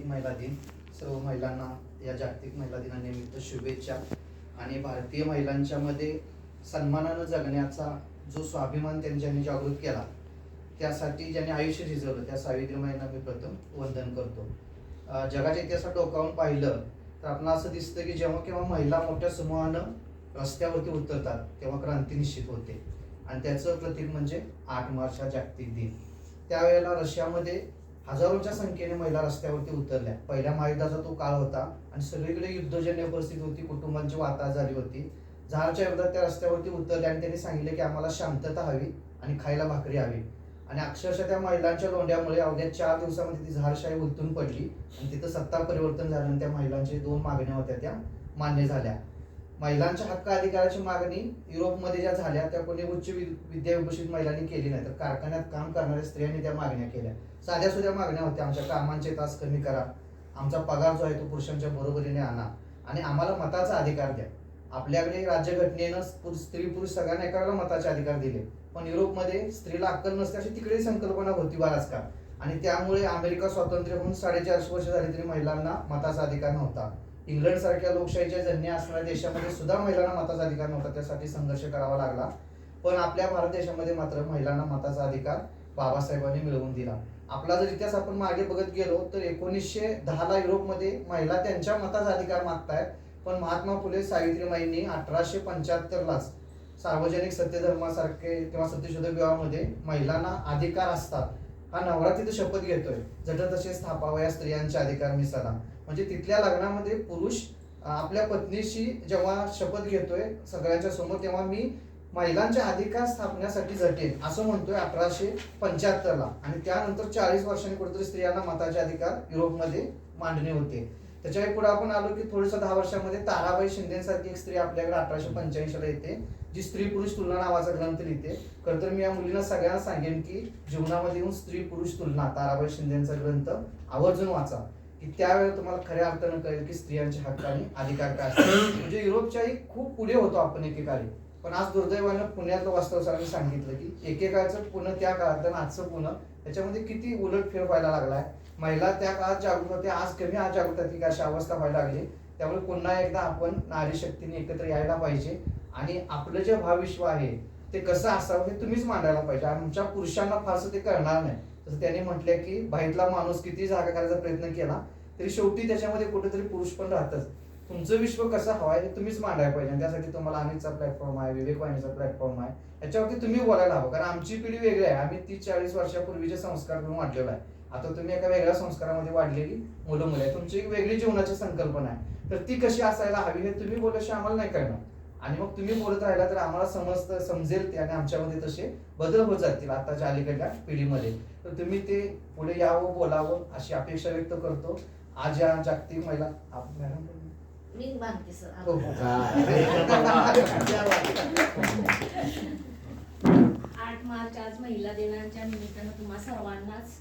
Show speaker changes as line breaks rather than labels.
जागतिक महिला दिन. सर्व महिलांना या जागतिक महिला दिनानिमित्त शुभेच्छा. आणि भारतीय महिलांच्या मध्ये सन्मानानं जगण्याचा जो स्वाभिमान त्यांच्यानी जागृत केला त्यासाठी ज्यांनी आयुष्य शिजवलं त्या सावित्रीबाईंना मी प्रथम वंदन करतो. जगाच्या इतिहासात डोकावून पाहिलं तर आपल्याला असं दिसतं की जेव्हा केव्हा महिला मोठ्या समूहानं रस्त्यावरती उतरतात तेव्हा क्रांती निश्चित होते. आणि त्याचं प्रतीक म्हणजे आठ मार्च हा जागतिक दिन. त्यावेळेला रशियामध्ये हजारोच्या संख्येने महिला रस्त्यावरती उतरल्या. पहिल्या महायुद्धाचा तो काळ होता आणि सगळीकडे युद्धजन्य परिस्थिती होती. कुटुंबांची वाता झाली होती. झारच्या युद्धात त्या रस्त्यावरती उतरल्या आणि त्यांनी सांगितले की आम्हाला शांतता हवी आणि खायला भाकरी हवी. आणि अक्षरशः त्या महिलांच्या लोंढ्यामुळे अवघ्या चार दिवसामध्ये ती झारशाही उलटून पडली आणि तिथं सत्ता परिवर्तन झालं आणि त्या महिलांच्या दोन मागण्या होत्या त्या मान्य झाल्या. महिलांच्या हक्क अधिकाराची मागणी युरोपमध्ये ज्या झाल्या त्या कोणी उच्च वि- विद्याविभूषित महिलांनी केली नाही. तर कारखान्यात काम करणाऱ्या स्त्रियांनी त्या मागण्या केल्या. साध्या सुध्या मागण्या होत्या. आमच्या कामांचे तास कमी करा. आमचा पगार जो आहे तो पुरुषांच्या बरोबरीने आणा. आणि आम्हाला मताचा अधिकार द्या. आपल्याकडे राज्यघटनेनं स्त्री पुरुष सगळ्यांना एकाला मताचे अधिकार दिले. पण युरोपमध्ये स्त्रीला अक्कल नसते अशी तिकडे संकल्पना होती बराच काळ आणि त्यामुळे अमेरिका स्वातंत्र्य होऊन साडेचारशे वर्ष झाली तरी महिलांना मताचा अधिकार नव्हता. इंग्लंड सारख्या लोकशाहीच्या जन्य असणाऱ्या देशामध्ये सुद्धा महिलांना मताचा अधिकार नव्हता त्यासाठी संघर्ष करावा लागला. पण आपल्या भारत देशामध्ये मात्र महिलांना मताचा अधिकार बाबासाहेबांनी मिळवून दिला. आपला जर इतिहास आपण मागे बघत गेलो तर एकोणीसशे दहाला युरोपमध्ये महिला त्यांच्या मताचा अधिकार मागतायत पण महात्मा फुले सावित्रीमाईंनी अठराशे पंच्याहत्तरलाच सार्वजनिक सत्यधर्मासारखे किंवा सत्यशोधक विवाहामध्ये महिलांना अधिकार असतात. हा नवरा तिथे शपथ घेतोय. जट तसे स्थापावया स्त्रियांच्या अधिकार मिसाला म्हणजे तिथल्या लग्नामध्ये पुरुष आपल्या पत्नीशी जेव्हा शपथ घेतोय सगळ्यांच्या समोर तेव्हा मी महिलांच्या अधिकार स्थापण्यासाठी झटेन असं म्हणतोय अठराशे पंच्याहत्तरला. आणि त्यानंतर चाळीस वर्षांनी कुठेतरी स्त्रियांना मताचे अधिकार युरोपमध्ये मांडणे होते. त्याच्या पुढे आपण आलो की थोडस दहा वर्षामध्ये ताराबाई शिंदेसारखी एक स्त्री आपल्याकडे अठराशे पंच्याऐंशीला येते जी स्त्री पुरुष तुलना नावाचा ग्रंथ लिहिते. खरं तर मी या मुलींना सगळ्यांना सांगेन की जीवनामध्ये येऊन स्त्री पुरुष तुलना ताराबाई शिंदेचा ग्रंथ आवर्जून वाचा. की त्यावेळेला तुम्हाला खऱ्या अर्थानं कळेल की स्त्रियांचे हक्क आणि अधिकार काय असतात. म्हणजे युरोपच्याही खूप पुढे होतो आपण एकेकाळी. पण आज दुर्दैवानं पुण्यातलं वास्तव सरांनी सांगितलं की एकेकाळचं पुणं त्या काळात आणि आजचं पुणं त्याच्यामध्ये किती उलट फेर व्हायला लागलाय. महिला त्या काळात जागृत होत्या आज कमी आज जागृत होती अशा अशी अवस्था व्हायला लागली. त्यामुळे पुन्हा एकदा आपण नारी शक्तीने एकत्र यायला पाहिजे. आणि आपलं जे भाविश्व आहे ते कसं असावं हे तुम्हीच मांडायला पाहिजे. आमच्या पुरुषांना फारसं ते करणार नाही. जसं त्यांनी म्हटलंय की बाहेरला माणूस किती जागा करायचा प्रयत्न केला तरी शेवटी त्याच्यामध्ये कुठेतरी पुरुष पण राहतच. तुमचं विश्व कसं हवं आहे हे तुम्हीच मांडायला पाहिजे. आणि त्यासाठी तुम्हाला अनितचा प्लॅटफॉर्म आहे विवेक वाहिनीचा प्लॅटफॉर्म आहे. याच्यावरती तुम्ही बोलायला हवं. कारण आमची पिढी वेगळी आहे. आम्ही तीस चाळीस वर्षापूर्वीचे संस्कार घेऊन वाढलेलो आहे. आता तुम्ही एका वेगळ्या संस्कारामध्ये वाढलेली मुलं मुलं आहे तुमची एक वेगळी जीवनाची संकल्पना आहे. तर ती कशी असायला हवी हे तुम्ही बोलाशी आम्हाला नाही कळणार. आणि मग तुम्ही बोलत राहिला तर आम्हाला समजतं समजेल ते आणि आमच्यामध्ये तसे बदल होत जातील आताच्या अलीकडल्या पिढीमध्ये. तर तुम्ही ते पुढे यावं बोलावं अशी अपेक्षा व्यक्त करतो. आज या जागतिक महिला
सर
हो, हो.
आठ मार्च आज महिला दिनाच्या निमित्तानं तुम्हा सर्वांनाच